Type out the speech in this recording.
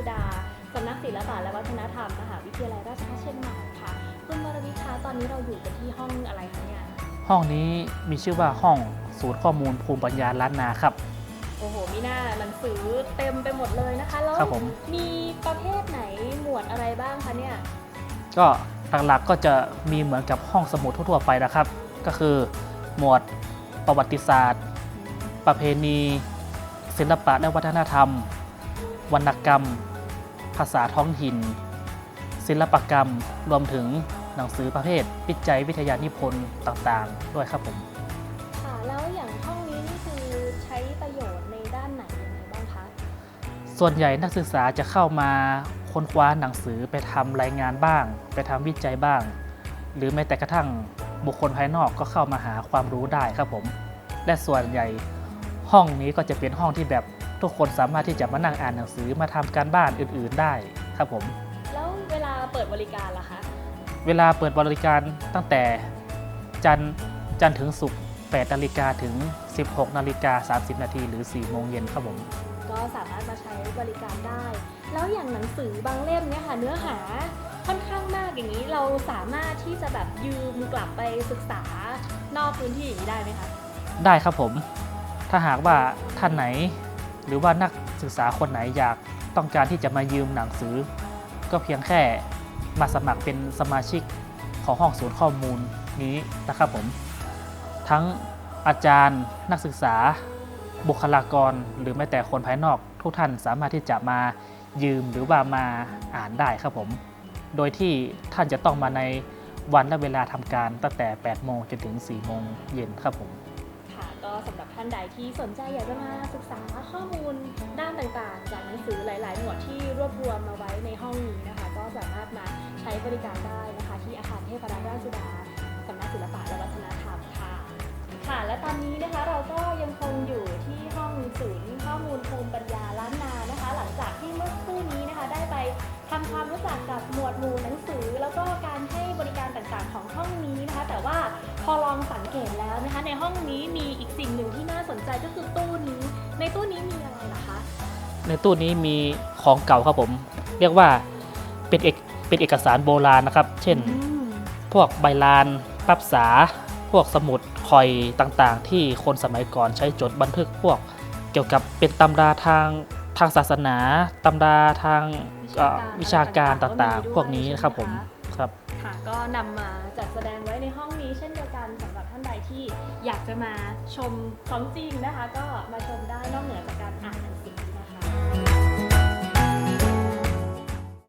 สุดาสำนักศิลปะและวัฒนธรรมมหาวิทยาลัยราชภัฏเชียงใหม่ค่ะคุณวรวิทย์คะตอนนี้เราอยู่กันที่ห้องอะไรคะเนี่ยห้องนี้มีชื่อว่าห้องศูนย์ข้อมูลภูมิปัญญาล้านนาครับ โอ้โหมีหน้าหนังสือเต็มไปหมดเลยนะคะแล้วครับผม มีประเภทไหนหมวดอะไรบ้างคะเนี่ยก็หลักๆก็จะมีเหมือนกับห้องสมุดทั่วๆไปนะครับ ก็คือหมวดประวัติศาสตร์ ประเพณี ศิลปะและวัฒนธรรม วรรณกรรม ภาษาท้องถิ่น ศิลปกรรม รวมถึงหนังสือประเภทวิจัยวิทยานิพนธ์ต่างๆ ด้วยครับผม ค่ะ แล้วอย่างห้องนี้นี่คือใช้ประโยชน์ในด้านไหนยังไงบ้างคะ ส่วนใหญ่นักศึกษาจะเข้ามาค้นคว้าหนังสือไปทำรายงานบ้าง ไปทำวิจัยบ้าง หรือแม้แต่กระทั่งบุคคลภายนอกก็เข้ามาหาความรู้ได้ครับผม และส่วนใหญ่ห้องนี้ก็จะเป็นห้องที่แบบ ทุกคนสามารถที่จะมานั่งอ่านหนังสือมาทำการบ้านอื่นๆได้ครับผม แล้วเวลาเปิดบริการล่ะคะ เวลาเปิดบริการตั้งแต่จันทร์จันทร์ถึงศุกร์8นาฬิกาถึง 16นาฬิกา30 นาทีหรือ 4 โมงเย็นครับผม ก็สามารถมาใช้บริการได้ แล้วอย่างหนังสือบางเล่มเนี่ยค่ะเนื้อหาค่อนข้างมากอย่างนี้เราสามารถที่จะแบบยืมกลับไปศึกษานอกพื้นที่อย่างนี้ได้ไหมคะ ได้ครับผม ถ้าหากว่าท่านไหน หรือว่านักศึกษาคนไหนอยากต้องการที่จะมายืมหนังสือ ก็เพียงแค่มาสมัครเป็นสมาชิกของห้องศูนย์ข้อมูลนี้นะครับผม ทั้งอาจารย์นักศึกษา บุคลากร หรือแม้แต่คนภายนอก ทุกท่านสามารถที่จะมายืมหรือว่ามาอ่านได้ครับผม โดยที่ท่านจะต้องมาในวันและเวลาทำการตั้งแต่ 8 โมงจนถึง 4 โมงเย็นครับผม ก็สำหรับท่านใดที่สนใจอยากจะมาศึกษาข้อมูลด้านต่างๆ จากหนังสือหลาย ๆ หมวดที่รวบรวมมาไว้ในห้องนี้นะคะ ก็สามารถมาใช้บริการได้นะคะ ที่อาคารเทพรัตนราชสุดาสำนักศิลปะและวัฒนธรรมค่ะค่ะ และตอนนี้นะคะเราก็ยังคงอยู่ที่ห้องศูนย์ข้อมูลภูมิปัญญาล้านนานะคะ หลังจากที่เมื่อครู่นี้นะคะ ได้ไปทำความรู้จักกับหมวดหมู่หนังสือ แล้วก็การให้บริการต่างๆ ของห้องนี้นะคะ แต่ว่า พอลองสังเกตแล้วนะคะ ในห้องนี้มีอีกสิ่งหนึ่งที่น่าสนใจก็คือตู้นี้ ในตู้นี้มีอะไรล่ะคะ ในตู้นี้มีของเก่าครับผม เรียกว่าเป็นเอกเป็นเอกสารโบราณนะครับ เช่น พวกใบลานปับษา พวกสมุดคอยต่างๆ ที่คนสมัยก่อนใช้จดบันทึกพวก เกี่ยวกับเป็นตำราทางทางศาสนาตำราทางเอ่อวิชาการต่างๆ พวกนี้นะครับผม ค่ะ ก็นำมาจัดแสดงไว้ในห้องนี้เช่นเดียวกันสำหรับท่านใดที่อยากจะมาชมของจริงนะคะ ก็มาชมได้นอกเหนือจากการอ่านหนังส